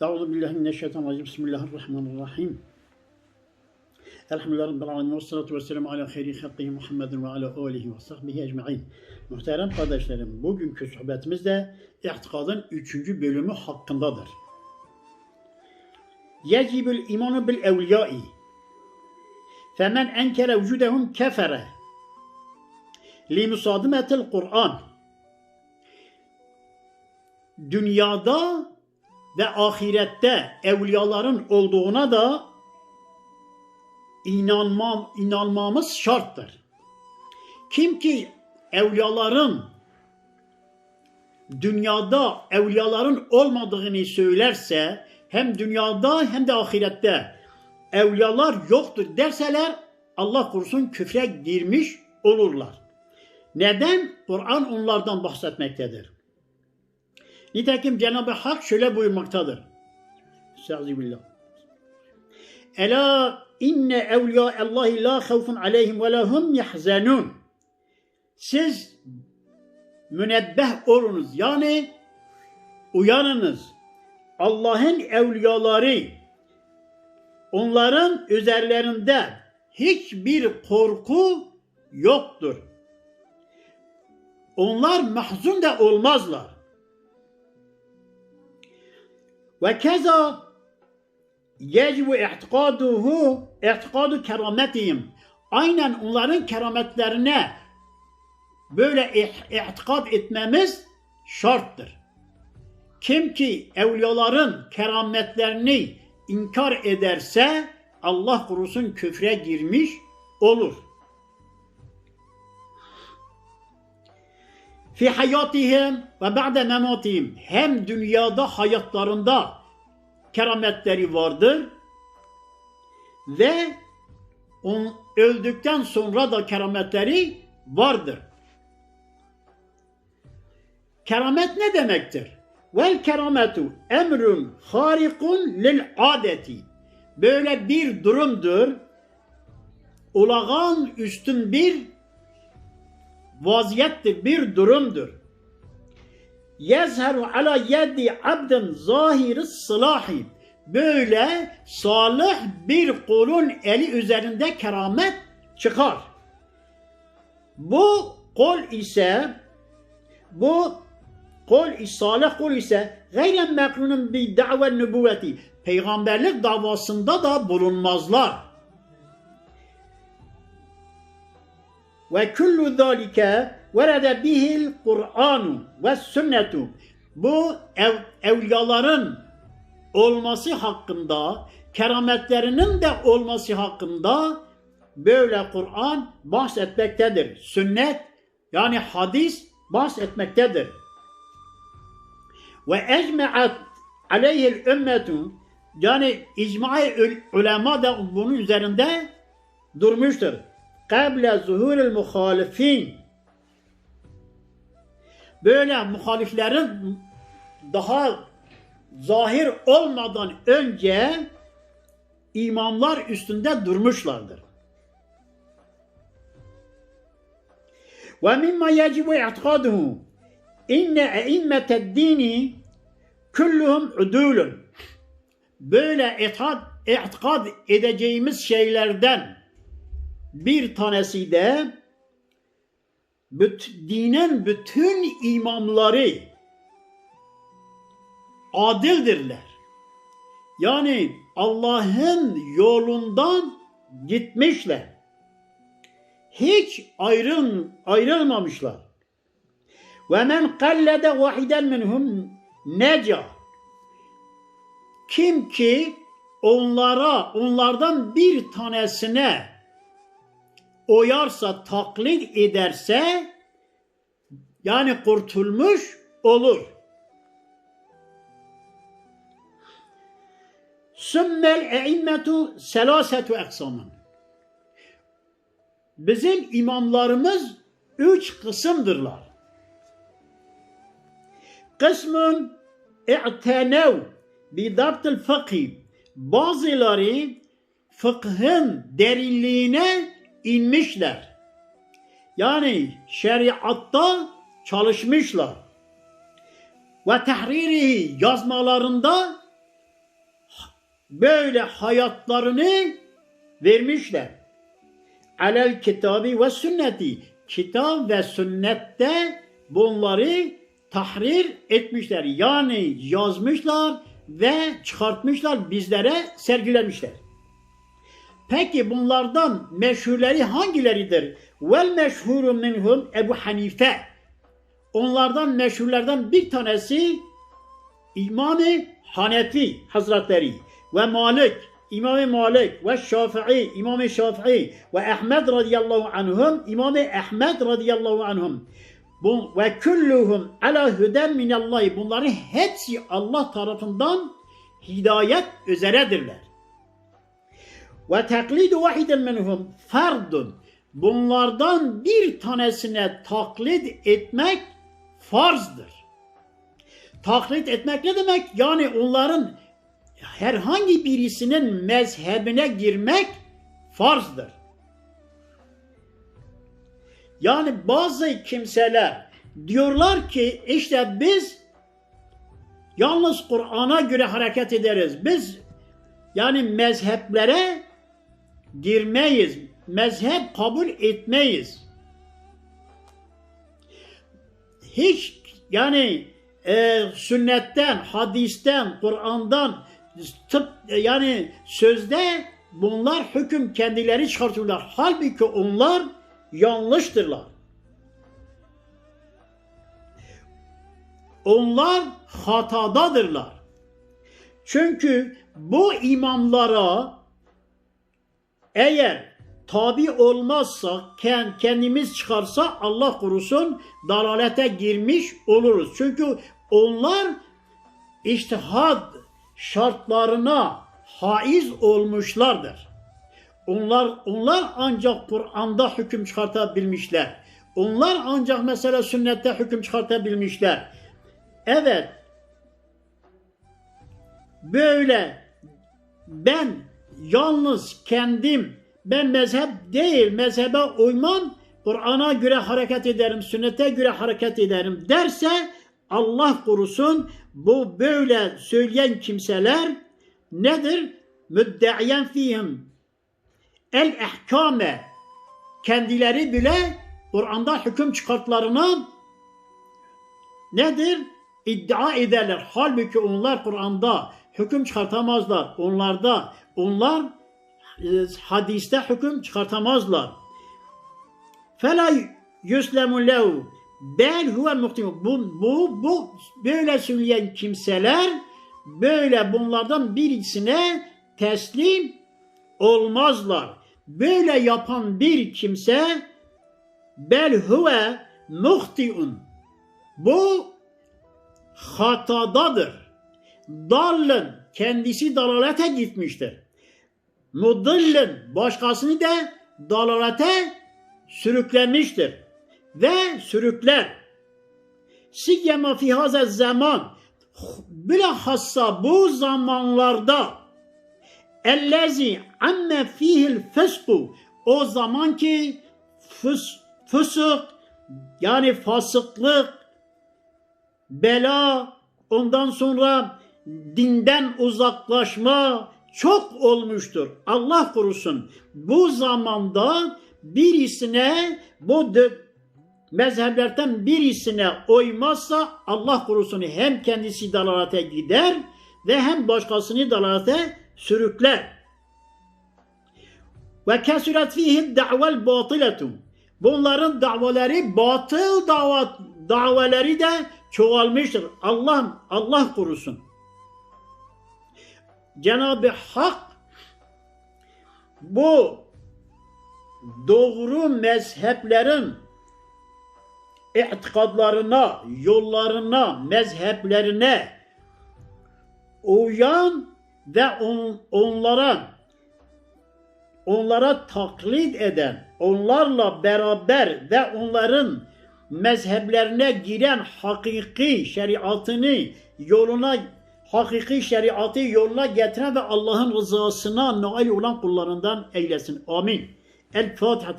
Euzu billahi mineşşeytanirracim. Bismillahirrahmanirrahim. Elhamdülillahi Rabbil alemin. Ve salatu ve selamu ala hayri halkihi Muhammedin ve ala alihi ve sahbihi ecma'in. Muhterem kardeşlerim, bugünkü sohbetimiz de itikadın üçüncü bölümü hakkındadır. Yecibül imanu bil evliyai. Femen enkere vücudehum kefere. Limusadimetil Kur'an. Dünyada ve ahirette evliyaların olduğuna da inanmam, inanmamız şarttır. Kim ki evliyaların dünyada evliyaların olmadığını söylerse hem dünyada hem de ahirette evliyalar yoktur derseler Allah korusun küfre girmiş olurlar. Neden? Kur'an onlardan bahsetmektedir. Nitekim Cenab-ı Hak şöyle buyurmaktadır. Estağfirullah. Ela inne evliya Allahi la havfun aleyhim ve lahum yahzanun. Siz münebbeh olunuz. Yani uyanınız. Allah'ın evliyaları onların üzerlerinde hiçbir korku yoktur. Onlar mahzun da olmazlar. Keza yecibu i'tikaduhu i'tikadu kerametihim. Aynen onların kerametlerine böyle i'tikad etmemiz şarttır. Kim ki evliyaların kerametlerini inkar ederse Allah korusun küfre girmiş olur. Fi hayatihim ve ba'de mematihim hem dünyada hayatlarında kerametleri vardır ve on, öldükten sonra da kerametleri vardır. Keramet ne demektir? Vel kerametu emrun harikun lil adeti. Böyle bir durumdur. Olağan üstün bir vaziyettir, bir durumdur. Yezheru ala yedi abdin zahiri sılahi. Böyle salih bir kulun eli üzerinde keramet çıkar. Bu kol ise bu kol salih kol ise gayren mekrunun bi da've nübüvveti. Peygamberlik davasında da bulunmazlar. Ve kullu zalike verede bihil Kur'anu ve sünnetu. Bu ev, evliyaların olması hakkında, kerametlerinin de olması hakkında böyle Kur'an bahsetmektedir. Sünnet yani hadis bahsetmektedir. Ve ecme'at aleyhil ümmetu yani icma-i ulema da bunun üzerinde durmuştur. Kable zuhuril muhalifin böyle muhaliflerin daha zahir olmadan önce imamlar üstünde durmuşlardır. Ve mimma yecibu i'tikaduhu inne e'immeted dini kulluhum udulun. Böyle itikad edeceğimiz şeylerden bir tanesi de büt, dinin bütün imamları adildirler. Yani Allah'ın yolundan gitmişler. Hiç ayrıl, ayrılmamışlar. Ve men kallede vahiden minhum neca. Kim ki onlara, onlardan bir tanesine oyarsa, taklit ederse yani kurtulmuş olur. Sümmel e'immetu selasetu eksamın. Bizim imamlarımız üç kısımdırlar. Kısmın i'tenev bidabtil fıkhi. Bazıları fıkhın derinliğine inmişler. Yani şeriatta çalışmışlar. Ve tahririhi yazmalarında böyle hayatlarını vermişler. Alel kitabı ve sünneti. Kitap ve sünnette bunları tahrir etmişler. Yani yazmışlar ve çıkartmışlar bizlere sergilemişler. Peki bunlardan meşhurları hangileridir? Vel meşhuru minhum Ebu Hanife. Onlardan meşhurlardan bir tanesi İmam-ı Hanefi Hazretleri ve Malik, İmam-ı Malik ve Şafii, İmam-ı Şafii ve Ahmed radıyallahu anhum, İmam-ı Ahmed radıyallahu anhum. Bu, ve kulluhum ala huden minallahi. Bunların hepsi Allah tarafından hidayet üzeredirler. Ve taklidu vahidin minhum fardun. Bunlardan bir tanesine taklit etmek farzdır. Taklit etmek ne demek? Yani onların herhangi birisinin mezhebine girmek farzdır. Yani bazı kimseler diyorlar ki işte biz yalnız Kur'an'a göre hareket ederiz. Biz yani mezheplere girmeyiz. Mezhep kabul etmeyiz. Hiç yani e, sünnetten, hadisten, Kur'an'dan tıp yani sözde bunlar hüküm kendileri çıkartıyorlar. Halbuki onlar yanlıştırlar. Onlar hatadadırlar. Çünkü bu imamlara eğer tabi olmazsa, kendimiz çıkarsa Allah korusun dalalete girmiş oluruz. Çünkü onlar iştihad şartlarına haiz olmuşlardır. Onlar onlar ancak Kur'an'da hüküm çıkartabilmişler. Onlar ancak mesela sünnette hüküm çıkartabilmişler. Evet. Böyle ben yalnız kendim ben mezhep değil mezhebe uymam Kur'an'a göre hareket ederim, sünnete göre hareket ederim derse Allah korusun bu böyle söyleyen kimseler nedir? Müdde'iyen fihim el ehkame kendileri bile Kur'an'da hüküm çıkartlarına nedir? İddia ederler. Halbuki onlar Kur'an'da hüküm çıkartamazlar. Onlarda onlar e, hadiste hüküm çıkartamazlar. Fela yuslemu lehu bel huve muhtim. Bu, bu, bu böyle söyleyen kimseler böyle bunlardan birisine teslim olmazlar. Böyle yapan bir kimse bel huve muhtiun. Bu hatadadır. Dallın kendisi dalalete gitmiştir. Mudillin başkasını da dalalete sürüklemiştir. Ve sürükler. Siyyema fi haza zaman bilhassa bu zamanlarda ellezi amme fihil fesku o zaman ki fıs, fısık yani fasıklık bela ondan sonra dinden uzaklaşma çok olmuştur. Allah korusun. Bu zamanda birisine bu mezheplerden birisine uymazsa Allah korusun hem kendisi dalalete gider ve hem başkasını dalalete sürükler. Ve kesiret fihi da'vel batiletu. Bunların davaları batıl dava, davaları da çoğalmıştır. Allah Allah korusun. Cenab-ı Hak bu doğru mezheplerin itikadlarına, yollarına, mezheplerine uyan ve on, onlara onlara taklit eden, onlarla beraber ve onların mezheplerine giren hakiki şeriatını yoluna hakiki şeriatı yoluna getiren ve Allah'ın rızasına nail olan kullarından eylesin. Amin. El Fatiha.